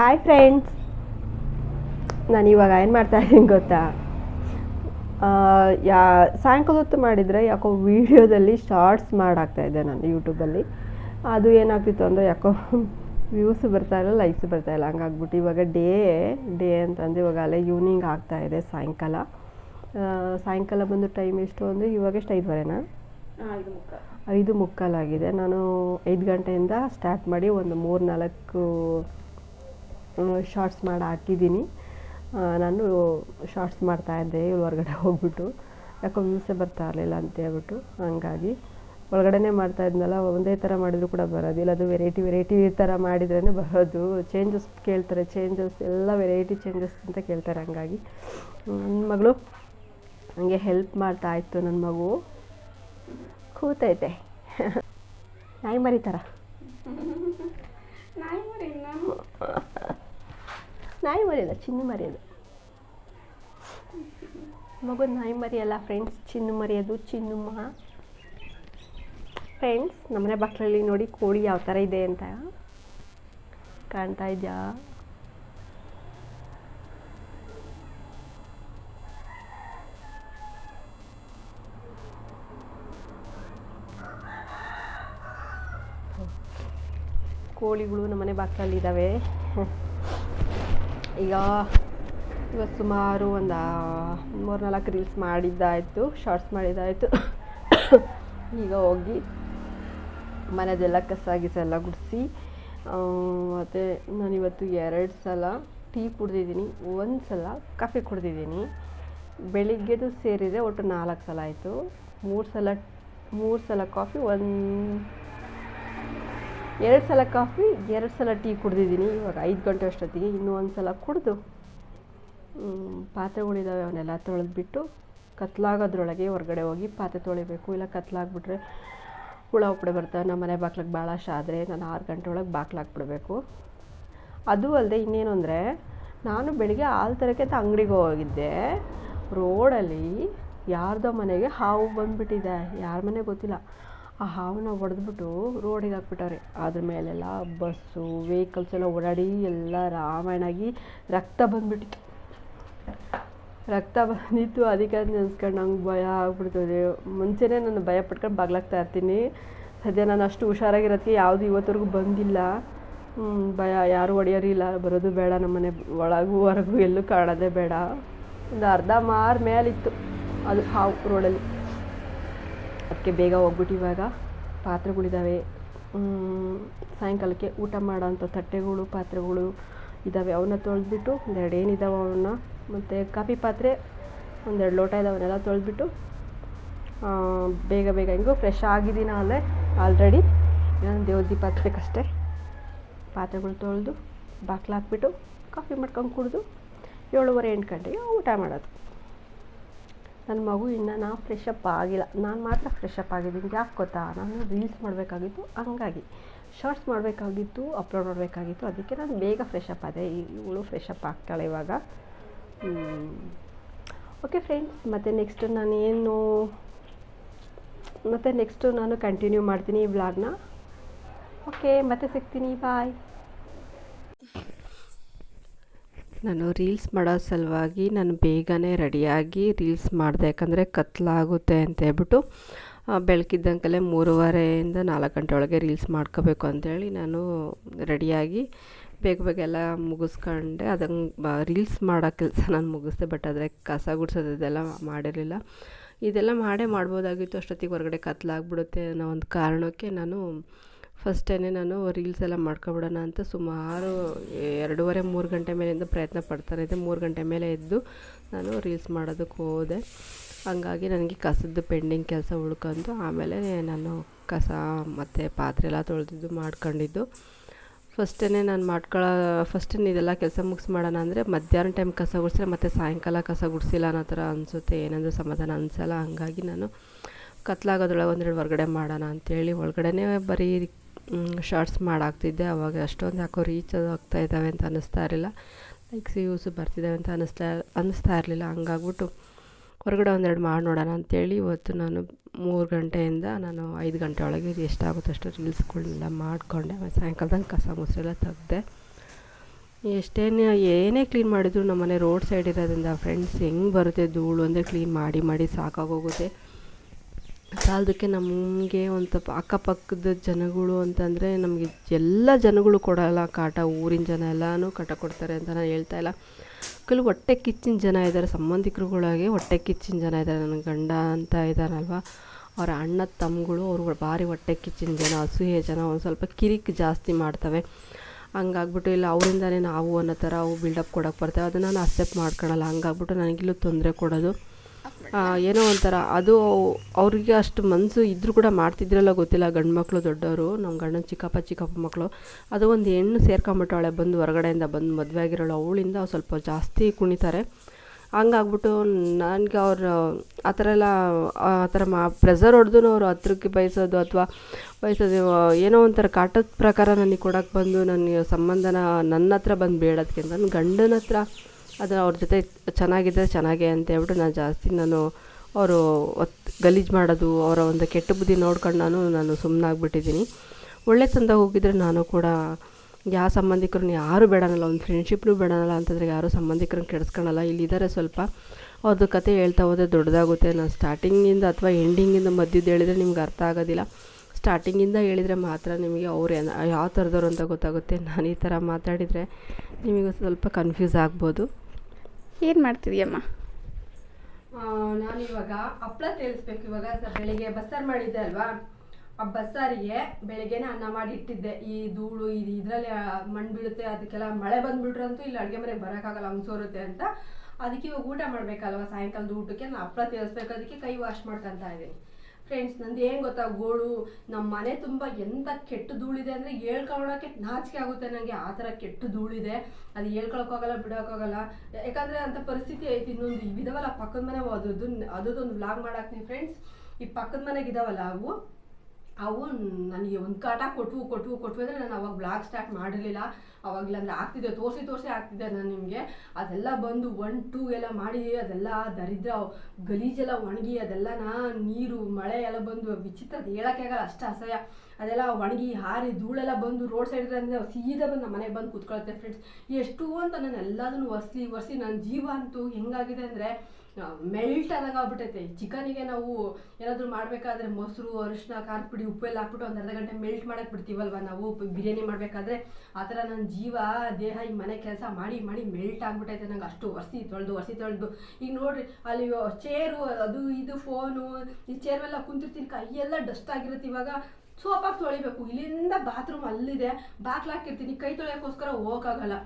Hi friends ನಾನು ಇವಾಗ ಏನು ಮಾಡ್ತಾ ಇದ್ದೀನಿ ಗೊತ್ತಾ? ಯಾ ಸಾಯಂಕಾಲ ಹೊತ್ತು ಮಾಡಿದರೆ ಯಾಕೋ ವೀಡಿಯೋದಲ್ಲಿ ಶಾರ್ಟ್ಸ್ ಮಾಡಾಕ್ತಾ ಇದ್ದೆ ನಾನು ಯೂಟ್ಯೂಬಲ್ಲಿ ಅದು ಏನಾಗ್ತಿತ್ತು ಅಂದರೆ ಯಾಕೋ ವ್ಯೂಸ್ ಬರ್ತಾ ಇಲ್ಲ ಲೈಕ್ಸ್ ಬರ್ತಾ ಇಲ್ಲ. ಹಂಗಾಗ್ಬಿಟ್ಟು ಇವಾಗ ಡೇ ಡೇ ಅಂತಂದು ಇವಾಗ ಅಲ್ಲೇ ಈವ್ನಿಂಗ್ ಆಗ್ತಾ ಇದೆ ಸಾಯಂಕಾಲ. ಸಾಯಂಕಾಲ ಬಂದು ಟೈಮ್ ಎಷ್ಟು ಅಂದರೆ ಇವಾಗ ಎಷ್ಟು? ಐದುವರೆನಾ? ಐದು ಮುಕ್ಕಾಲಾಗಿದೆ ನಾನು ಐದು ಗಂಟೆಯಿಂದ ಸ್ಟಾರ್ಟ್ ಮಾಡಿ ಒಂದು ಮೂರು ನಾಲ್ಕು ಶಾರ್ಟ್ಸ್ ಮಾಡಿ ಹಾಕಿದ್ದೀನಿ. ನಾನು ಶಾರ್ಟ್ಸ್ ಮಾಡ್ತಾ ಇದ್ದೆ ಇಲ್ಲಿ ಹೊರಗಡೆ ಹೋಗ್ಬಿಟ್ಟು. ಯಾಕೋ ವ್ಯೂಸೇ ಬರ್ತಾ ಇರಲಿಲ್ಲ ಅಂತ ಹೇಳ್ಬಿಟ್ಟು, ಹಂಗಾಗಿ. ಒಳಗಡೆನೇ ಮಾಡ್ತಾ ಇದ್ನಲ್ಲ, ಒಂದೇ ಥರ ಮಾಡಿದ್ರು ಕೂಡ ಬರೋದಿಲ್ಲ. ಅದು ವೆರೈಟಿ ವೆರೈಟಿ ಥರ ಮಾಡಿದ್ರೇ ಬರೋದು. ಚೇಂಜಸ್ ಕೇಳ್ತಾರೆ ಚೇಂಜಸ್ ಎಲ್ಲ ವೆರೈಟಿ ಚೇಂಜಸ್ ಅಂತ ಕೇಳ್ತಾರೆ ಹಂಗಾಗಿ. ನನ್ನ ಮಗಳು ಹಂಗೆ ಹೆಲ್ಪ್ ಮಾಡ್ತಾ ಇತ್ತು ನನ್ನ ಮಗು. ಕೂತೈತೆ. ನಾಯಿ ಮರಿ ನಾಯಿ ಮರಿಯಲ್ಲ ಚಿನ್ನು ಮರೆಯೋದು. ಮಗು ನಾಯಿ ಮರಿಯಲ್ಲ ಫ್ರೆಂಡ್ಸ್ ಚಿನ್ನು ಮರಿಯೋದು ಚಿನ್ನುಮ್ಮ ಚಿನ್ನಮ್ಮ ಫ್ರೆಂಡ್ಸ್ ನಮ್ಮನೆ ಬಾಕ್ಲಲ್ಲಿ ನೋಡಿ ಕೋಳಿ ಯಾವ ಥರ ಇದೆ ಅಂತ ಕಾಣ್ತಾ ಇದೆಯಾ? ಕೋಳಿಗಳು ನಮ್ಮನೆ ಬಾಕ್ಲಲ್ಲಿ ಇದ್ದಾವೆ ಈಗ ಇವತ್ತು ಸುಮಾರು ಒಂದು ಮೂರು ನಾಲ್ಕು ರೀಲ್ಸ್ ಮಾಡಿದ್ದಾಯಿತು ಶಾರ್ಟ್ಸ್ ಮಾಡಿದ್ದಾಯಿತು. ಈಗ ಹೋಗಿ ಮನೆಯದೆಲ್ಲ ಕಸ ಗಿಸ ಎಲ್ಲ ಗುಡಿಸಿ ಮತ್ತು ನಾನಿವತ್ತು ಎರಡು ಸಲ ಟೀ ಕುಡ್ದಿದ್ದೀನಿ, ಒಂದು ಸಲ ಕಾಫಿ ಕುಡ್ದಿದ್ದೀನಿ. ಬೆಳಿಗ್ಗೆದು ಸೇರಿದರೆ ಒಟ್ಟು ನಾಲ್ಕು ಸಲ ಆಯಿತು. ಮೂರು ಸಲ ಮೂರು ಸಲ ಕಾಫಿ, ಒಂದು ಎರಡು ಸಲ ಕಾಫಿ, ಎರಡು ಸಲ ಟೀ ಕುಡ್ದಿದ್ದೀನಿ. ಇವಾಗ ಐದು ಗಂಟೆ ಅಷ್ಟೊತ್ತಿಗೆ ಇನ್ನೂ ಒಂದು ಸಲ ಕುಡಿದು ಪಾತ್ರೆಗಳಿದ್ದಾವೆ ಅವನ್ನೆಲ್ಲ ತೊಳೆದ್ಬಿಟ್ಟು ಕತ್ಲಾಗೋದ್ರೊಳಗೆ ಹೊರಗಡೆ ಹೋಗಿ ಪಾತ್ರೆ ತೊಳಿಬೇಕು. ಇಲ್ಲ ಕತ್ಲಾಗ್ಬಿಟ್ರೆ ಹುಳ ಒಪ್ಪಡೆ ಬರ್ತವೆ ನಮ್ಮ ಮನೆ ಬಾಗ್ಲಿಗೆ ಭಾಳ ಆದರೆ ನಾನು ಆರು ಗಂಟೆ ಒಳಗೆ ಬಾಗ್ಲು ಹಾಕ್ಬಿಡ್ಬೇಕು ಅದು ಅಲ್ಲದೆ ಇನ್ನೇನು ಅಂದರೆ, ನಾನು ಬೆಳಿಗ್ಗೆ ಹಾಲು ತರಕ್ಕೆ ಅಂತ ಅಂಗಡಿಗೆ ಹೋಗಿದ್ದೆ. ರೋಡಲ್ಲಿ ಯಾರ್ದೋ ಮನೆಗೆ ಹಾವು ಬಂದುಬಿಟ್ಟಿದೆ. ಯಾರ ಮನೆ ಗೊತ್ತಿಲ್ಲ. ಆ ಹಾವನ್ನ ಹೊಡೆದ್ಬಿಟ್ಟು ರೋಡಿಗೆ ಹಾಕ್ಬಿಟ್ಟವ್ರೆ. ಅದ್ರ ಮೇಲೆಲ್ಲ ಬಸ್ಸು ವೆಹಿಕಲ್ಸ್ ಎಲ್ಲ ಓಡಾಡಿ ಎಲ್ಲ ರಾಮಾಯಣ ಆಗಿ ರಕ್ತ ಬಂದ್ಬಿಟ್ಟಿತ್ತು. ರಕ್ತ ಬಂದಿತ್ತು, ಅದಕ್ಕೆ ಅದು ನೆನ್ಸ್ಕೊಂಡು ನಂಗೆ ಭಯ ಆಗ್ಬಿಡ್ತದೆ ಮುಂಚೆನೇ ನಾನು ಭಯ ಪಟ್ಕೊಂಡು ಬಾಗ್ಲಾಗ್ತಾ ಇರ್ತೀನಿ. ಸದ್ಯ ನಾನು ಅಷ್ಟು ಹುಷಾರಾಗಿರೋದಕ್ಕೆ ಯಾವುದು ಇವತ್ತವರೆಗೂ ಬಂದಿಲ್ಲ. ಭಯ. ಯಾರು ಹೊಡೆಯೋರಿಲ್ಲ ಬರೋದು ಬೇಡ. ನಮ್ಮನೆ ಒಳಗೂ ಹೊರಗೂ ಎಲ್ಲೂ ಕಾಣೋದೇ ಬೇಡ. ಒಂದು ಅರ್ಧ ಮಾರು ಮೇಲಿತ್ತು ಅದು ಹಾವು ರೋಡಲ್ಲಿ. ಅದಕ್ಕೆ ಬೇಗ ಹೋಗ್ಬಿಟ್ಟು ಇವಾಗ ಪಾತ್ರೆಗಳಿದ್ದಾವೆ. ಸಾಯಂಕಾಲಕ್ಕೆ ಊಟ ಮಾಡೋಂಥ ತಟ್ಟೆಗಳು, ಪಾತ್ರೆಗಳು ಇದ್ದಾವೆ. ಅವನ್ನ ತೊಳೆದ್ಬಿಟ್ಟು ಒಂದೆರಡು ಏನಿದ್ದಾವೆ ಅವನ್ನ, ಮತ್ತು ಕಾಫಿ ಪಾತ್ರೆ, ಒಂದೆರಡು ಲೋಟ ಇದ್ದಾವೆ ಅವನ್ನೆಲ್ಲ ತೊಳೆದ್ಬಿಟ್ಟು ಬೇಗ ಬೇಗ ಹೆಂಗೋ ಫ್ರೆಶ್ ಆಗಿದ್ದೀನಿ ಅಲ್ಲೇ ಆಲ್ರೆಡಿ ದೇವ್ರ ಪಾತ್ರೆಗಷ್ಟೇ ಪಾತ್ರೆಗಳು ತೊಳೆದು ಬಾಕ್ಲು ಹಾಕ್ಬಿಟ್ಟು ಕಾಫಿ ಮಾಡ್ಕೊಂಡು ಕುಡಿದು ಏಳುವರೆ ಎಂಟು ಗಂಟೆಗೆ ಊಟ ಮಾಡೋದು. ನನ್ನ ಮಗು ಇನ್ನೂ ನಾ ಫ್ರೆಶಪ್ ಆಗಿಲ್ಲ. ನಾನು ಮಾತ್ರ ಫ್ರೆಶ್ ಅಪ್ ಆಗಿದ್ದೀನಿ. ಯಾಕೆ ಗೊತ್ತಾ? ನಾನು ರೀಲ್ಸ್ ಮಾಡಬೇಕಾಗಿತ್ತು, ಹಂಗಾಗಿ. ಶಾರ್ಟ್ಸ್ ಮಾಡಬೇಕಾಗಿತ್ತು ಅಪ್ಲೋಡ್ ಮಾಡಬೇಕಾಗಿತ್ತು. ಅದಕ್ಕೆ ನಾನು ಬೇಗ ಫ್ರೆಶಪ್ ಆದೆ. ಇವಳು ಫ್ರೆಶ್ ಅಪ್ ಆಗ್ತಾಳೆ ಇವಾಗ. ಓಕೆ ಫ್ರೆಂಡ್ಸ್ ಮತ್ತು ನೆಕ್ಸ್ಟ್ ನಾನು ಏನು ಮತ್ತು ನೆಕ್ಸ್ಟು ನಾನು ಕಂಟಿನ್ಯೂ ಮಾಡ್ತೀನಿ ಈ ವ್ಲಾಗ್ನ ಓಕೆ ಮತ್ತೆ ಸಿಗ್ತೀನಿ. ಬಾಯ್ ನಾನು ರೀಲ್ಸ್ ಮಾಡೋ ಸಲುವಾಗಿ ನಾನು ಬೇಗನೆ ರೆಡಿಯಾಗಿ ರೀಲ್ಸ್ ಮಾಡಿದೆ. ಯಾಕಂದರೆ ಕತ್ಲಾಗುತ್ತೆ ಅಂತ ಹೇಳ್ಬಿಟ್ಟು ಬೆಳಕಿದ್ದಂಕಲೇ ಮೂರುವರೆಯಿಂದ ನಾಲ್ಕು ಗಂಟೆ ಒಳಗೆ ರೀಲ್ಸ್ ಮಾಡ್ಕೋಬೇಕು ಅಂತೇಳಿ ನಾನು ರೆಡಿಯಾಗಿ ಬೇಗ ಬೇಗ ಎಲ್ಲ ಮುಗಿಸ್ಕೊಂಡೆ. ಅದಂಗೆ ರೀಲ್ಸ್ ಮಾಡೋ ಕೆಲಸ ನಾನು ಮುಗಿಸ್ದೆ, ಬಟ್ ಆದರೆ ಕಸ ಗುಡ್ಸೋದು ಇದೆಲ್ಲ ಮಾಡಿರಲಿಲ್ಲ. ಇದೆಲ್ಲ ಮಾಡೇ ಮಾಡ್ಬೋದಾಗಿತ್ತು. ಅಷ್ಟೊತ್ತಿಗೆ ಹೊರಗಡೆ ಕತ್ಲಾಗ್ಬಿಡುತ್ತೆ ಅನ್ನೋ ಒಂದು ಕಾರಣಕ್ಕೆ ನಾನು ಫಸ್ಟೇ ನಾನು ರೀಲ್ಸ್ ಎಲ್ಲ ಮಾಡ್ಕೊಬಿಡೋಣ ಅಂತ ಸುಮಾರು ಎರಡೂವರೆ, ಮೂರು ಗಂಟೆ ಮೇಲಿಂದ ಪ್ರಯತ್ನ ಪಡ್ತಾರೆ. ಇದೆ ಮೂರು ಗಂಟೆ ಮೇಲೆ ಎದ್ದು ನಾನು ರೀಲ್ಸ್ ಮಾಡೋದಕ್ಕೆ ಹೋದೆ. ಹಂಗಾಗಿ ನನಗೆ ಕಸದ್ದು ಪೆಂಡಿಂಗ್ ಕೆಲಸ ಉಳ್ಕೊಂಡು ಆಮೇಲೆ ನಾನು ಕಸ ಮತ್ತು ಪಾತ್ರೆ ಎಲ್ಲ ತೊಳೆದಿದ್ದು ಮಾಡ್ಕೊಂಡಿದ್ದು. ಫಸ್ಟೇ ನಾನು ಮಾಡ್ಕೊಳ್ಳೋ ಫಸ್ಟೇ ಇದೆಲ್ಲ ಕೆಲಸ ಮುಗಿಸ್ ಮಾಡೋಣ ಅಂದರೆ ಮಧ್ಯಾಹ್ನ ಟೈಮ್ ಕಸ ಗುಡಿಸಿದ್ರೆ ಮತ್ತು ಸಾಯಂಕಾಲ ಕಸ ಗುಡಿಸಿಲ್ಲ ಅನ್ನೋ ಥರ ಅನಿಸುತ್ತೆ. ಏನಂದ್ರೆ ಸಮಾಧಾನ ಅನಿಸಲ್ಲ. ಹಂಗಾಗಿ ನಾನು ಕತ್ಲಾಗೋದ್ರೊಳಗೆ ಒಂದೆರಡು ಹೊರಗಡೆ ಮಾಡೋಣ ಅಂತೇಳಿ ಒಳಗಡೆನೇ ಬರೀ ಶಾರ್ಟ್ಸ್ ಮಾಡಾಕ್ತಿದ್ದೆ. ಅವಾಗ ಅಷ್ಟೊಂದು ಯಾಕೋ ರೀಚ್ ಆಗ್ತಾ ಇದ್ದಾವೆ ಅಂತ ಅನ್ನಿಸ್ತಾ ಇರಲಿಲ್ಲ. ಲೈಕ್ಸ್ ವ್ಯೂಸ್ ಬರ್ತಿದ್ದಾವೆ ಅಂತ ಅನ್ನಿಸ್ತಾ ಅನ್ನಿಸ್ತಾ ಇರಲಿಲ್ಲ. ಹಂಗಾಗ್ಬಿಟ್ಟು ಹೊರಗಡೆ ಒಂದೆರಡು ಮಾಡಿ ನೋಡೋಣ ಅಂತೇಳಿ ಇವತ್ತು ನಾನು ಮೂರು ಗಂಟೆಯಿಂದ ನಾನು ಐದು ಗಂಟೆ ಒಳಗೆ ಇದು ಎಷ್ಟಾಗುತ್ತೆ ಅಷ್ಟು ರೀಲ್ಸ್ಗಳನ್ನೆಲ್ಲ ಮಾಡಿಕೊಂಡೆ. ಮತ್ತು ಸಾಯಂಕಾಲದಂಗೆ ಕಸ ಮುಸ್ರೆಲ್ಲ ತೆಗ್ದೆ. ಎಷ್ಟೇನೇ ಏನೇ ಕ್ಲೀನ್ ಮಾಡಿದ್ರು ನಮ್ಮನೆ ರೋಡ್ ಸೈಡ್ ಇರೋದ್ರಿಂದ ಫ್ರೆಂಡ್ಸ್ ಹೆಂಗೆ ಬರುತ್ತೆ ಧೂಳು ಅಂದರೆ ಕ್ಲೀನ್ ಮಾಡಿ ಮಾಡಿ ಸಾಕಾಗೋಗುತ್ತೆ ಸಾಲದಕ್ಕೆ ನಮಗೆ ಒಂದು ಸ್ವಲ್ಪ ಅಕ್ಕಪಕ್ಕದ ಜನಗಳು ಅಂತಂದರೆ ನಮಗೆ ಎಲ್ಲ ಜನಗಳು ಕೊಡಲ್ಲ, ಕಾಟ ಊರಿನ ಜನ ಎಲ್ಲನೂ ಕಾಟ ಕೊಡ್ತಾರೆ ಅಂತ ನಾನು ಹೇಳ್ತಾ ಇಲ್ಲ. ಕೆಲವು ಹೊಟ್ಟೆ ಕಿಚ್ಚಿನ ಜನ ಇದ್ದಾರೆ ಸಂಬಂಧಿಕರುಗಳಾಗಿ ಹೊಟ್ಟೆ ಕಿಚ್ಚಿನ ಜನ ಇದ್ದಾರೆ ನನ್ನ ಗಂಡ ಅಂತ ಇದ್ದಾರಲ್ವಾ ಅವರ ಅಣ್ಣ ತಮ್ಮಗಳು, ಅವರು ಭಾರಿ ಹೊಟ್ಟೆ ಕಿಚ್ಚಿನ ಜನ, ಅಸೂಯೆ ಜನ, ಒಂದು ಸ್ವಲ್ಪ ಕಿರಿಕ್ ಜಾಸ್ತಿ ಮಾಡ್ತವೆ. ಹಂಗಾಗ್ಬಿಟ್ಟು ಇಲ್ಲ, ಅವರಿಂದನೇ ನಾವು ಅನ್ನೋ ಥರ ಅವು ಬಿಲ್ಡಪ್ ಕೊಡೋಕೆ ಬರ್ತವೆ. ಅದನ್ನು ನಾನು ಅಕ್ಸೆಪ್ಟ್ ಮಾಡ್ಕೊಳಲ್ಲ. ಹಂಗಾಗ್ಬಿಟ್ಟು ನನಗಿಲ್ಲೂ ತೊಂದರೆ ಕೊಡೋದು. ಏನೋ ಒಂಥರ. ಅದು ಅವರಿಗೆ ಅಷ್ಟು ಮನಸ್ಸು ಇದ್ದರೂ ಕೂಡ ಮಾಡ್ತಿದ್ರಲ್ಲ ಗೊತ್ತಿಲ್ಲ. ಗಂಡು ಮಕ್ಕಳು ದೊಡ್ಡವರು ನಮ್ಮ ಗಂಡನ ಚಿಕ್ಕಪ್ಪ ಚಿಕ್ಕಪ್ಪ ಮಕ್ಕಳು ಅದು ಒಂದು ಹೆಣ್ಣು ಸೇರ್ಕೊಂಬಿಟ್ಟವಳೆ ಬಂದು ಹೊರಗಡೆಯಿಂದ ಬಂದು ಮದುವೆ ಆಗಿರೋಳು. ಅವಳಿಂದ ಸ್ವಲ್ಪ ಜಾಸ್ತಿ ಕುಣಿತಾರೆ. ಹಂಗಾಗ್ಬಿಟ್ಟು ನನಗೆ ಅವ್ರು, ಆ ಥರ ಎಲ್ಲ, ಆ ಥರ ಮಾ ಪ್ರೆಸರ್ ಹೊಡೆದು ಅವರು ಹತ್ರಕ್ಕೆ ಬಯಸೋದು ಅಥವಾ ಬಯಸೋದು ಏನೋ ಒಂಥರ ಕಾಟದ ಪ್ರಕಾರ ನನಗೆ ಕೊಡೋಕ್ಕೆ ಬಂದು ನನಗೆ ಸಂಬಂಧನ ನನ್ನ ಹತ್ರ ಬಂದು ಬೇಡೋದಕ್ಕಿಂತ ನನ್ನ ಗಂಡನ ಹತ್ರ ಅದು ಅವ್ರ ಜೊತೆ ಚೆನ್ನಾಗಿದ್ದರೆ ಚೆನ್ನಾಗೆ ಅಂತ ಹೇಳ್ಬಿಟ್ಟು ನಾನು ಜಾಸ್ತಿ ನಾನು ಅವರು ಒತ್ತು ಗಲೀಜು ಮಾಡೋದು, ಅವರ ಒಂದು ಕೆಟ್ಟ ಬುದ್ಧಿ ನೋಡ್ಕೊಂಡು ನಾನು ನಾನು ಸುಮ್ಮನಾಗ್ಬಿಟ್ಟಿದ್ದೀನಿ ಒಳ್ಳೆ ಚಂದ ಹೋಗಿದ್ರೆ ನಾನು ಕೂಡ ಯಾವ ಸಂಬಂಧಿಕರನ್ನ ಯಾರು ಬೇಡನಲ್ಲ, ಒಂದು ಫ್ರೆಂಡ್ಶಿಪ್ನು ಬೇಡನಲ್ಲ ಅಂತಂದರೆ ಯಾರು ಸಂಬಂಧಿಕರನ್ನ ಕೆಡಿಸ್ಕೊಳಲ್ಲ. ಇಲ್ಲಿದ್ದಾರೆ ಸ್ವಲ್ಪ ಅವ್ರದ್ದು ಕತೆ ಹೇಳ್ತಾ ಹೋದರೆ ದೊಡ್ಡದಾಗುತ್ತೆ. ನಾನು ಸ್ಟಾರ್ಟಿಂಗಿಂದ ಅಥವಾ ಎಂಡಿಂಗಿಂದ ಮಧ್ಯದ್ದು ಹೇಳಿದರೆ ನಿಮ್ಗೆ ಅರ್ಥ ಆಗೋದಿಲ್ಲ. ಸ್ಟಾರ್ಟಿಂಗಿಂದ ಹೇಳಿದರೆ ಮಾತ್ರ ನಿಮಗೆ ಅವ್ರು ಯಾವ ಥರದವ್ರು ಅಂತ ಗೊತ್ತಾಗುತ್ತೆ. ನಾನು ಈ ಥರ ಮಾತಾಡಿದರೆ ನಿಮಗೆ ಸ್ವಲ್ಪ ಕನ್ಫ್ಯೂಸ್ ಆಗ್ಬೋದು. ಏನು ಮಾಡ್ತಿದ್ಯಮ್ಮ? ನಾನು ಇವಾಗ ಹಪ್ಳ ತೇಲಿಸ್ಬೇಕು. ಇವಾಗ ಬೆಳಿಗ್ಗೆ ಬಸ್ಸಾರು ಮಾಡಿದ್ದೆ ಅಲ್ವಾ? ಆ ಬಸ್ಸಾರಿಗೆ ಬೆಳಿಗ್ಗೆನೆ ಅನ್ನ ಮಾಡಿ ಇಟ್ಟಿದ್ದೆ ಈ ಧೂಳು ಇದು ಇದರಲ್ಲಿ ಮಣ್ಣು ಬೀಳುತ್ತೆ, ಅದಕ್ಕೆಲ್ಲ ಮಳೆ ಬಂದ್ಬಿಟ್ರಂತೂ ಇಲ್ಲಿ. ಅಡುಗೆ ಮನೆಗೆ ಬರೋಕ್ಕಾಗಲ್ಲ, ಹಂಗೆ ಸೋರುತ್ತೆ ಅಂತ. ಅದಕ್ಕೆ ಇವಾಗ ಊಟ ಮಾಡಬೇಕಲ್ವ? ಸಾಯಂಕಾಲದ ಊಟಕ್ಕೆ ನಾನು ಹಪ್ಪಳ ತೇಲಿಸ್ಬೇಕು. ಅದಕ್ಕೆ ಕೈ ವಾಶ್ ಮಾಡ್ಕೊತಾ ಇದ್ದೀನಿ. ಫ್ರೆಂಡ್ಸ್ ನಂದು ಏನು ಗೊತ್ತಾ? ಗೋಳು ನಮ್ಮ ಮನೆ ತುಂಬ ಎಂಥ ಕೆಟ್ಟ ಧೂಳಿದೆ ಅಂದರೆ ಹೇಳ್ಕೊಳಕ್ಕೆ ನಾಚಿಕೆ ಆಗುತ್ತೆ ನನಗೆ ಆ ಥರ ಕೆಟ್ಟ ಧೂಳಿದೆ. ಅದು ಹೇಳ್ಕೊಳಕ್ಕಾಗಲ್ಲ, ಬಿಡೋಕ್ಕಾಗಲ್ಲ. ಯಾಕಂದರೆ ಅಂಥ ಪರಿಸ್ಥಿತಿ ಐತಿ ಇನ್ನೊಂದು. ಇದಾವಲ್ಲ, ಪಕ್ಕದ ಮನೆ ಅದ್ರದ್ದು ಅದೊಂದು ವ್ಲಾಗ್ ಮಾಡಾಕ್ತೀನಿ ಫ್ರೆಂಡ್ಸ್ ಈ ಪಕ್ಕದ ಮನೆಗೆ ಇದಾವಲ್ಲ ಅವು. ಅವು ನನಗೆ ಒಂದು ಕಾಟ ಕೊಟ್ವು ಕೊಟ್ವು ಕೊಟ್ವು ಅಂದರೆ ನಾನು ಅವಾಗ ಬ್ಲಾಗ್ ಸ್ಟಾರ್ಟ್ ಮಾಡಿರಲಿಲ್ಲ. ಅವಾಗಲೇ ಆಗ್ತಿದೆ, ತೋರಿಸಿ ತೋರಿಸಿ ಆಗ್ತಿದ್ದೆ ನಾನು ನಿಮಗೆ. ಅದೆಲ್ಲ ಬಂದು ಒನ್ ಟೂ ಎಲ್ಲ ಮಾಡಿ, ಅದೆಲ್ಲ ದರಿದ್ರ ಗಲೀಜೆಲ್ಲ ಒಣಗಿ ಅದೆಲ್ಲನ ನೀರು, ಮಳೆ ಎಲ್ಲ ಬಂದು ವಿಚಿತ್ರ ಅದು ಹೇಳೋಕ್ಕೆ ಆಗಲ್ಲ, ಅಷ್ಟು ಅಸಹ್ಯ. ಅದೆಲ್ಲ ಒಣಗಿ ಹಾರಿ ಧೂಳೆಲ್ಲ ಬಂದು ರೋಡ್ ಸೈಡ್ ಇರೋದ್ರಿಂದ ಸೀದಾ ಬಂದು ನಮ್ಮ ಮನೆಗೆ ಬಂದು ಕೂತ್ಕೊಳುತ್ತೆ ಫ್ರೆಂಡ್ಸ್ ಎಷ್ಟು ಅಂತ ನಾನು ಎಲ್ಲದನ್ನು ಒರೆಸಿ ಒರೆಸಿ ನನ್ನ ಜೀವ ಅಂತೂ ಹೆಂಗಾಗಿದೆ ಅಂದರೆ ಮೆಲ್ಟ್ ಆದಾಗ ಆಗ್ಬಿಟ್ಟೈತೆ. ಚಿಕನಿಗೆ ನಾವು ಏನಾದರೂ ಮಾಡಬೇಕಾದ್ರೆ ಮೊಸರು ಅರಿಶಿನ ಖಾರದ ಪುಡಿ ಉಪ್ಪೆಲ್ಲ ಹಾಕ್ಬಿಟ್ಟು ಒಂದು ಅರ್ಧ ಗಂಟೆ ಮೆಲ್ಟ್ ಮಾಡಕ್ಕೆ ಬಿಡ್ತೀವಲ್ವ ನಾವು? ಬಿರಿಯಾನಿ ಮಾಡಬೇಕಾದ್ರೆ ಆ ಥರ ನನ್ನ ಜೀವ, ದೇಹ, ಈ ಮನೆ ಕೆಲಸ ಮಾಡಿ ಮಾಡಿ ಮೆಲ್ಟ್ ಆಗ್ಬಿಟ್ಟೈತೆ ನಂಗೆ. ಅಷ್ಟು ಒರೆಸಿ ತೊಳೆದು ಒರೆಸಿ ತೊಳೆದು. ಈಗ ನೋಡ್ರಿ, ಅಲ್ಲಿ ಚೇರು, ಅದು, ಇದು, ಫೋನು, ಈ ಚೇರ್ ಕುಂತಿರ್ತೀನಿ, ಕೈಯೆಲ್ಲ ಡಸ್ಟ್ ಆಗಿರುತ್ತೆ ಇವಾಗ. ಸೋಪಾಗಿ ತೊಳಿಬೇಕು. ಇಲ್ಲಿಂದ ಬಾತ್ರೂಮ್ ಅಲ್ಲಿದೆ. ಬಾಗ್ಲು ಹಾಕಿರ್ತೀನಿ ಕೈ ತೊಳೆಯೋಕ್ಕೋಸ್ಕರ ಹೋಗಕ್ಕಾಗಲ್ಲ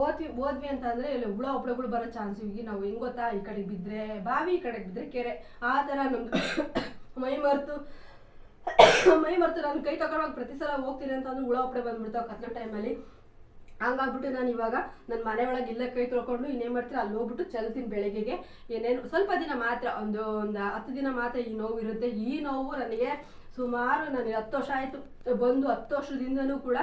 ಓದ್ವಿ ಓದ್ವಿ ಅಂತ ಇಲ್ಲಿ ಹುಳ ಹುಳಗಳು ಬರೋ ಚಾನ್ಸ್ ಈಗ ನಾವು ಹೆಂಗ್ ಗೊತ್ತಾ? ಈ ಕಡೆಗೆ ಬಿದ್ದರೆ ಬಾವಿ, ಈ ಕಡೆಗೆ ಬಿದ್ದರೆ ಕೆರೆ. ಆ ಥರ ನಮ್ಗೆ ಮೈ ಮರೆತು ಮೈ ಮರೆತು ನಾನು ಕೈ ತಗೊಂಡೋಗಿ ಪ್ರತಿ ಸಲ ಹೋಗ್ತೀನಿ ಅಂತ ಅಂದ್ರೆ ಹುಳ ಒಪ್ಪಡೆ ಬಂದ್ಬಿಡ್ತಾವೆ ಕತ್ಲ ಟೈಮಲ್ಲಿ ಹಂಗಾಗ್ಬಿಟ್ಟು ನಾನು ಇವಾಗ ನನ್ನ ಮನೆ ಒಳಗೆ ಇಲ್ಲೇ ಕೈ ತೊಳ್ಕೊಂಡು ಇನ್ನೇನು ಮಾಡ್ತೀನಿ ಅಲ್ಲಿ ಹೋಗ್ಬಿಟ್ಟು ಚಲ್ತೀನಿ ಬೆಳಗ್ಗೆಗೆ. ಏನೇನು, ಸ್ವಲ್ಪ ದಿನ ಮಾತ್ರ, ಒಂದು ಒಂದು ಹತ್ತು ದಿನ ಮಾತ್ರ ಈ ನೋವು ಇರುತ್ತೆ. ಈ ನೋವು ನನಗೆ ಸುಮಾರು ನನಗೆ ಹತ್ತು ವರ್ಷ ಆಯಿತು. ಬಂದು ಹತ್ತು ವರ್ಷದಿಂದನೂ ಕೂಡ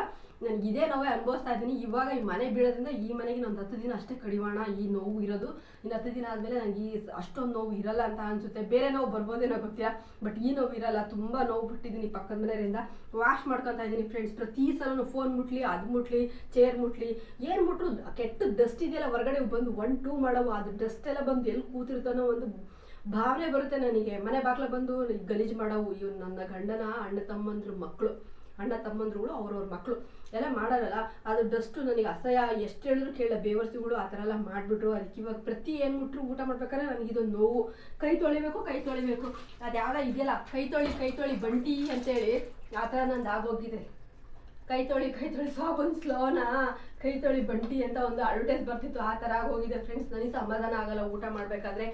ನನಗೆ ಇದೇ ನೋವೇ ಅನುಭವಿಸ್ತಾ ಇದ್ದೀನಿ. ಇವಾಗ ಈ ಮನೆ ಬೀಳೋದ್ರಿಂದ ಈ ಮನೆಗೆ ಒಂದು ಹತ್ತು ದಿನ ಅಷ್ಟೇ ಕಡಿವಾಣ ಈ ನೋವು ಇರೋದು. ಇನ್ನು ಹತ್ತು ದಿನ ಆದಮೇಲೆ ನನಗೆ ಈ ಅಷ್ಟೊಂದು ನೋವು ಇರಲ್ಲ ಅಂತ ಅನಿಸುತ್ತೆ. ಬೇರೆ ನೋವು ಬರ್ಬೋದೇನೋ ಗೊತ್ತಿಲ್ಲ. ಬಟ್ ಈ ನೋವು ಇರಲ್ಲ. ತುಂಬ ನೋವು ಬಿಟ್ಟಿದ್ದೀನಿ ಪಕ್ಕದ ಮನೆಯಿಂದ ವಾಶ್ ಮಾಡ್ಕೊತಾ ಇದ್ದೀನಿ ಫ್ರೆಂಡ್ಸ್. ಪ್ರತಿ ಸಲನೂ ಫೋನ್ ಮುಟ್ಲಿ, ಅದು ಮುಟ್ಲಿ, ಚೇರ್ ಮುಟ್ಲಿ. ಏನು ಮುಟ್ರು, ಕೆಟ್ಟ ಡಸ್ಟ್ ಇದೆಯಲ್ಲ ಹೊರಗಡೆ ಬಂದು ಒನ್ ಟೂ ಮಾಡೋ, ಅದು ಡಸ್ಟ್ ಎಲ್ಲ ಬಂದು ಎಲ್ಲಿ ಕೂತಿರ್ತಾನೋ ಒಂದು ಭಾವನೆ ಬರುತ್ತೆ ನನಗೆ. ಮನೆ ಬಾಗ್ಲ ಬಂದು ಗಲೀಜು ಮಾಡೋವು ಇವ್ ನನ್ನ ಗಂಡನ, ಅಣ್ಣ ತಮ್ಮಂದ್ರ ಮಕ್ಕಳು ಅಣ್ಣ ತಮ್ಮಂದ್ರುಗಳು ಅವ್ರವ್ರ ಮಕ್ಕಳು ಎಲ್ಲ ಮಾಡೋರಲ್ಲ ಅದು ಡಸ್ಟು ನನಗೆ ಅಸಹ್ಯ. ಎಷ್ಟು ಹೇಳಿದ್ರು ಕೇಳ, ಬೇವರ್ಸಿಗಳು ಆ ಥರ ಎಲ್ಲ ಮಾಡಿಬಿಟ್ರು. ಅದಕ್ಕೆ ಇವಾಗ ಪ್ರತಿ ಏನು ಮುಟ್ರು ಊಟ ಮಾಡ್ಬೇಕಾದ್ರೆ ನನಗೆ ಇದೊಂದು ನೋವು. ಕೈ ತೊಳಿಬೇಕು ಕೈ ತೊಳಿಬೇಕು. ಅದು ಯಾವ್ದೋ ಇದೆಯಲ್ಲ? ಕೈ ತೊಳಿ ಕೈ ತೊಳಿ, ಬಂಟಿ ಅಂತೇಳಿ ಆ ಥರ ನಂದು ಆಗೋಗಿದೆ. ಕೈ ತೊಳಿ ಕೈ ತೊಳಿ, ಸಾಬೂನ್, ಸ್ಲೋನಾ, ಕೈ ತೊಳಿ ಬಂಟಿ ಅಂತ ಒಂದು ಅಡ್ವರ್ಟೈಸ್ ಬರ್ತಿತ್ತು. ಆ ಥರ ಹೋಗಿದೆ ಫ್ರೆಂಡ್ಸ್ ನನಗೆ ಸಮಾಧಾನ ಆಗಲ್ಲ ಊಟ ಮಾಡಬೇಕಾದ್ರೆ.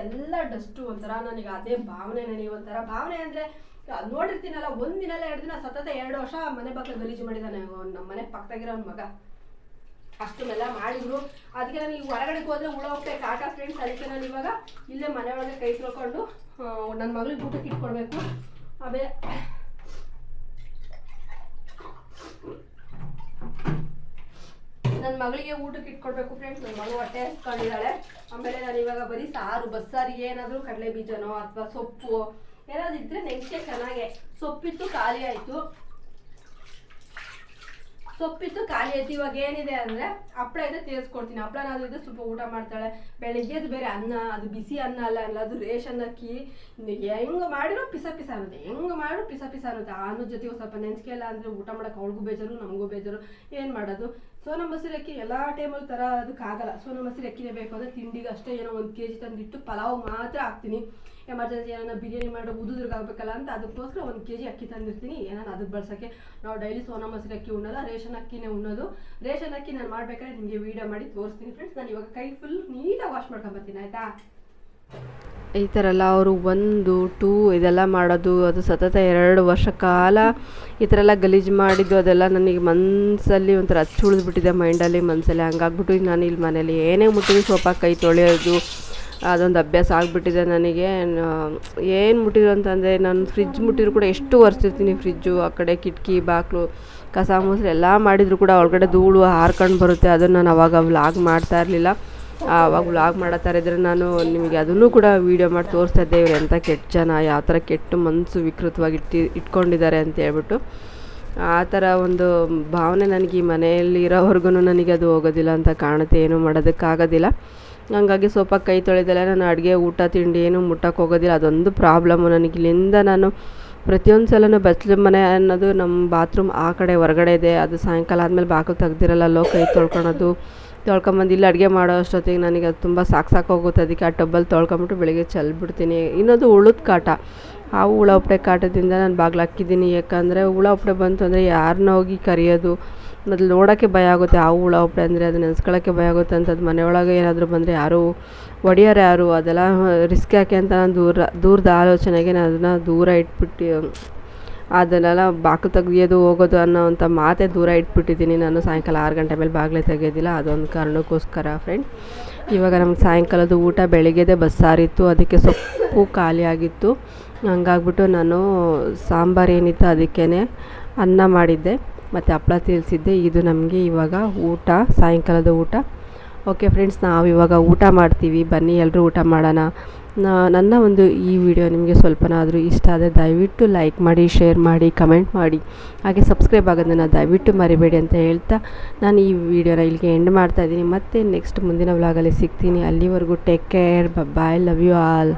ಎಲ್ಲ ಡಸ್ಟು ಒಂಥರ ನನಗೆ ಅದೇ ಭಾವನೆ ನನಗೆ ಒಂಥರ ಭಾವನೆ ಅಂದರೆ ನೋಡಿರ್ತೀನಲ್ಲ, ಒಂದು ದಿನ ಎರಡು ದಿನ, ಸತತ ಎರಡು ವರ್ಷ ಮನೆ ಪಕ್ಕ ಗಲೀಜು ಮಾಡಿದ್ದಾನೆ ನಮ್ಮ ಮನೆ ಪಕ್ಕದಾಗಿರೋ ಅವ್ನ ಮಗ. ಅಷ್ಟನ್ನೆಲ್ಲ ಮಾಡಿದ್ರು. ಅದಕ್ಕೆ ನಾನು ಈಗ ಹೊರಗಡೆ ಹೋದ್ರೆ ಹುಳ ಹೋಗ್ಬೇಕು ಆಟ ಫ್ರೆಂಡ್ಸ್ ಅದಕ್ಕೆ ನಾನು ಇವಾಗ ಇಲ್ಲೇ ಮನೆ ಒಳಗೆ ಕೈ ತೊಳ್ಕೊಂಡು ನನ್ನ ಮಗಳಿಗೆ ಊಟಕ್ಕೆ ಇಟ್ಕೊಡ್ಬೇಕು. ಆಮೇಲೆ ನನ್ನ ಮಗಳಿಗೆ ಊಟಕ್ಕೆ ಇಟ್ಕೊಡ್ಬೇಕು ಫ್ರೆಂಡ್ಸ್ ನನ್ನ ಮಗಳು ಹೊಟ್ಟೆ ಹಸ್ಕೊಂಡಿದ್ದಾಳೆ. ಆಮೇಲೆ ನಾನು ಇವಾಗ ಬರೀ ಸಾರು ಬಸ್ಸಾರಿಗೆ ಏನಾದರೂ ಕಡಲೆ ಬೀಜನೋ ಅಥವಾ ಸೊಪ್ಪು, ಏನಾದ್ರು ಇದ್ರೆ ನೆಂಚೆ ಚೆನ್ನಾಗೆ. ಸೊಪ್ಪಿತ್ತು, ಖಾಲಿ ಆಯಿತು. ಸೊಪ್ಪಿತ್ತು ಖಾಲಿ ಐತಿ, ಇವಾಗ ಏನಿದೆ ಅಂದ್ರೆ ಹಪ್ಪಳ ಇದೆ ತೀರಿಸ್ಕೊಡ್ತೀನಿ. ಹಪ್ಪಳನಾದ್ರೂ ಇದೆ ಸ್ವಲ್ಪ ಊಟ ಮಾಡ್ತಾಳೆ. ಬೆಳಿಗ್ಗೆದು ಬೇರೆ ಅನ್ನ, ಅದು ಬಿಸಿ ಅನ್ನ ಅಲ್ಲ ಅಲ್ಲ ಅದು ರೇಷನ್ ಅಕ್ಕಿ ಹೆಂಗ್ ಮಾಡಿರೋ ಪಿಸ ಪಿಸ ಅನ್ನುತ್ತೆ. ಹೆಂಗ್ ಮಾಡಿರೋ ಪಿಸ ಪಿಸ ಅನ್ನುತ್ತೆ. ಅನ್ನದ ಜೊತೆಗೆ ಸ್ವಲ್ಪ ನೆನ್ಸ್ಕೆ ಇಲ್ಲ ಅಂದ್ರೆ ಊಟ ಮಾಡಕ್ಕೆ ಅವಳಿಗೂ ಬೇಜಾರು, ನಮಗೂ ಬೇಜಾರು. ಏನು ಮಾಡೋದು? ಸೋನಾ ಮಸೂರಿ ಅಕ್ಕಿ ಎಲ್ಲ ಟೈಮಲ್ಲಿ ತರ ಅದಕ್ಕಾಗಲ್ಲ ಸೋನಾ ಮಸೂರಿ ಅಕ್ಕಿನೇ ಬೇಕು ಅಂದರೆ ತಿಂಡಿಗೆ ಅಷ್ಟೇ ಏನೋ ಒಂದು ಕೆ ಜಿ ತಂದಿಟ್ಟು ಪಲಾವ್ ಮಾತ್ರ ಹಾಕ್ತೀನಿ. ಎಮರ್ಜೆನ್ಸಿ ಏನಾರ ಬಿರಿಯಾನಿ ಮಾಡೋ ಉದುದ್ರಿಗೆ ಆಗಬೇಕಲ್ಲ ಅಂತ ಅದಕ್ಕೋಸ್ಕರ ಒಂದು ಕೆ ಜಿ ಅಕ್ಕಿ ತಂದಿರ್ತೀನಿ. ಏನಾನ ಅದಕ್ಕೆ ಬಳಸೋಕ್ಕೆ. ನಾವು ಡೈಲಿ ಸೋನಾ ಮಸೂರಿ ಅಕ್ಕಿ ಉಣ್ಣೋಲ್ಲ ರೇಷನ್ ಅಕ್ಕಿನೇ ಉಣ್ಣೋದು. ರೇಷನ್ ಅಕ್ಕಿ ನಾನು ಮಾಡ್ಬೇಕಾದ್ರೆ ನಿಮಗೆ ವೀಡಿಯೋ ಮಾಡಿ ತೋರಿಸ್ತೀನಿ ಫ್ರೆಂಡ್ಸ್ ನಾನು ಇವಾಗ ಕೈ ಫುಲ್ ನೀಟಾಗಿ ವಾಶ್ ಮಾಡ್ಕೊಂಬರ್ತೀನಿ ಆಯ್ತಾ? ಈ ಥರ ಎಲ್ಲ ಅವರು ಒಂದು, ಟೂ ಇದೆಲ್ಲ ಮಾಡೋದು, ಅದು ಸತತ ಎರಡು ವರ್ಷ ಕಾಲ ಈ ಥರ ಎಲ್ಲ ಗಲೀಜು ಮಾಡಿದ್ದು, ಅದೆಲ್ಲ ನನಗೆ ಮನಸ್ಸಲ್ಲಿ ಒಂಥರ ಹಚ್ಚಿ ಉಳಿದ್ಬಿಟ್ಟಿದೆ ಮೈಂಡಲ್ಲಿ ಮನಸ್ಸಲ್ಲಿ ಹಂಗಾಗ್ಬಿಟ್ಟು ನಾನು ಇಲ್ಲಿ ಮನೇಲಿ ಏನೇ ಮುಟ್ಟಿದ್ರು ಸೋಪಾಗಿ ಕೈ ತೊಳೆಯೋದು, ಅದೊಂದು ಅಭ್ಯಾಸ ಆಗಿಬಿಟ್ಟಿದೆ ನನಗೆ. ಏನು ಮುಟ್ಟಿದ್ರು ಅಂತಂದರೆ ನಾನು ಫ್ರಿಜ್ ಮುಟ್ಟಿದ್ರು ಕೂಡ ಎಷ್ಟು ಒರೆಸಿರ್ತೀನಿ, ಫ್ರಿಜ್ಜು, ಆ ಕಡೆ ಕಿಟಕಿ ಬಾಗಿಲು ಕಸ ಮೂಸ್ರು ಎಲ್ಲ ಮಾಡಿದರೂ ಕೂಡ ಒಳಗಡೆ ಧೂಳು ಹಾರ್ಕೊಂಡು ಬರುತ್ತೆ. ಅದನ್ನು ನಾನು ಅವಾಗ ವ್ಲಾಗ್ ಮಾಡ್ತಾ ಇರಲಿಲ್ಲ. ಆವಾಗ ವ್ಲಾಗ್ ಮಾಡತ್ತಾ ಇದ್ರೆ ನಾನು ನಿಮಗೆ ಅದನ್ನು ಕೂಡ ವೀಡಿಯೋ ಮಾಡಿ ತೋರಿಸ್ತಾ ಇದ್ದೆ ಇವ್ರು ಎಂಥ ಕೆಟ್ಟ ಜನ, ಯಾವ ಥರ ಕೆಟ್ಟ ಮನಸ್ಸು ವಿಕೃತವಾಗಿ ಇಟ್ಟು, ಇಟ್ಕೊಂಡಿದ್ದಾರೆ ಅಂತ ಹೇಳ್ಬಿಟ್ಟು. ಆ ಥರ ಒಂದು ಭಾವನೆ ನನಗೆ ಈ ಮನೆಯಲ್ಲಿ ಇರೋವರೆಗೂ ನನಗೆ ಅದು ಹೋಗೋದಿಲ್ಲ ಅಂತ ಕಾಣುತ್ತೆ, ಏನೂ ಮಾಡೋದಕ್ಕಾಗೋದಿಲ್ಲ. ಹಂಗಾಗಿ ಸ್ವಲ್ಪ ಕೈ ತೊಳೆದಲ್ಲ ನಾನು ಅಡುಗೆ, ಊಟ, ತಿಂಡಿ ಏನು ಮುಟ್ಟಕ್ಕೆ ಹೋಗೋದಿಲ್ಲ. ಅದೊಂದು ಪ್ರಾಬ್ಲಮ್ಮು ನನಗೆ ಇಲ್ಲಿಂದ ನಾನು ಪ್ರತಿಯೊಂದು ಸಲನೂ ಬಚ್ಚಲ ಮನೆ ಅನ್ನೋದು ನಮ್ಮ ಬಾತ್ರೂಮ್ ಆ ಕಡೆ ಹೊರಗಡೆ ಇದೆ. ಅದು ಸಾಯಂಕಾಲ ಆದಮೇಲೆ ಬಾಗಿಲು ತೆಗ್ದಿರಲ್ಲ ಲೋ ಕೈ ತೊಳ್ಕೊಳೋದು ತೊಳ್ಕೊಂಬಂದು ಇಲ್ಲಿ ಅಡುಗೆ ಮಾಡೋ ಅಷ್ಟೊತ್ತಿಗೆ ನನಗೆ ಅದು ತುಂಬ ಸಾಕು ಹೋಗುತ್ತೆ. ಅದಕ್ಕೆ ಆ ಟಬ್ಬಲ್ಲಿ ತೊಳ್ಕೊಂಬಿಟ್ಟು ಬೆಳಗ್ಗೆ ಚೆಲ್ಬಿಡ್ತೀನಿ. ಇನ್ನೊಂದು ಹುಳದ ಕಾಟ. ಆ ಹುಳ ಉಪ್ಪಡೆ ಕಾಟದಿಂದ ನಾನು ಬಾಗಿಲು ಹಾಕಿದ್ದೀನಿ ಯಾಕಂದರೆ ಹುಳ ಉಪ್ಪಡೆ ಬಂತು ಅಂದರೆ ಯಾರನ್ನ ಹೋಗಿ ಕರೆಯೋದು. ಮೊದಲು ನೋಡೋಕ್ಕೆ ಭಯ ಆಗುತ್ತೆ. ಆ ಹುಳ ಉಪ್ಪಡೆ ಅಂದರೆ ಅದು ನೆನೆಸ್ಕೊಳ್ಳೋಕ್ಕೆ ಭಯ ಆಗುತ್ತೆ ಅಂತ ಅದು ಮನೆಯೊಳಗೆ ಏನಾದರೂ ಬಂದರೆ ಯಾರು ಒಡೆಯೋರು ಯಾರು ಅದೆಲ್ಲ ರಿಸ್ಕ್ ಯಾಕೆ ಅಂತ ನಾನು ದೂರ, ದೂರದ ಆಲೋಚನೆಗೆ ನಾನು ಅದನ್ನು ದೂರ ಇಟ್ಬಿಟ್ಟು ಅದನ್ನೆಲ್ಲ ಬಾಗಿಲು ತೆಗೆಯೋದು ಹೋಗೋದು ಅನ್ನೋವಂಥ ಮಾತೇ ದೂರ ಇಟ್ಬಿಟ್ಟಿದ್ದೀನಿ. ನಾನು ಸಾಯಂಕಾಲ ಆರು ಗಂಟೆ ಮೇಲೆ ಬಾಗಿಲೇ ತೆಗೆಯೋದಿಲ್ಲ ಅದೊಂದು ಕಾರಣಕ್ಕೋಸ್ಕರ ಫ್ರೆಂಡ್ ಇವಾಗ ನಮ್ಗೆ ಸಾಯಂಕಾಲದ ಊಟ ಬೆಳಗ್ಗೆದೆ ಬಸ್ಸಾರಿತ್ತು. ಅದಕ್ಕೆ ಸೊಪ್ಪು ಖಾಲಿಯಾಗಿತ್ತು ಹಂಗಾಗ್ಬಿಟ್ಟು ನಾನು ಸಾಂಬಾರು ಏನಿತ್ತು ಅದಕ್ಕೇ ಅನ್ನ ಮಾಡಿದ್ದೆ. ಮತ್ತು ಹಪ್ಳ ತೀರಿಸಿದ್ದೆ ಇದು ನಮಗೆ ಇವಾಗ ಊಟ, ಸಾಯಂಕಾಲದ ಊಟ. ಓಕೆ ಫ್ರೆಂಡ್ಸ್ ನಾವು ಇವಾಗ ಊಟ ಮಾಡ್ತೀವಿ. ಬನ್ನಿ ಎಲ್ಲರೂ ಊಟ ಮಾಡೋಣ. ನನ್ನ ಒಂದು ಈ ವಿಡಿಯೋ ನಿಮಗೆ ಸ್ವಲ್ಪನಾದರೂ ಇಷ್ಟ ಆದರೆ ದಯವಿಟ್ಟು ಲೈಕ್ ಮಾಡಿ ಶೇರ್ ಮಾಡಿ ಕಮೆಂಟ್ ಮಾಡಿ. ಹಾಗೆ ಸಬ್ಸ್ಕ್ರೈಬ್ ಆಗೋದನ್ನು ದಯವಿಟ್ಟು ಮರಿಬೇಡಿ ಅಂತ ಹೇಳ್ತಾ ನಾನು ಈ ವಿಡಿಯೋನ ಇಲ್ಲಿಗೆ ಎಂಡ್ ಮಾಡ್ತಾಯಿದ್ದೀನಿ ಮತ್ತೆ ನೆಕ್ಸ್ಟ್ ಮುಂದಿನ ವ್ಲಾಗಲ್ಲಿ ಸಿಗ್ತೀನಿ. ಅಲ್ಲಿವರೆಗೂ take care bye love you all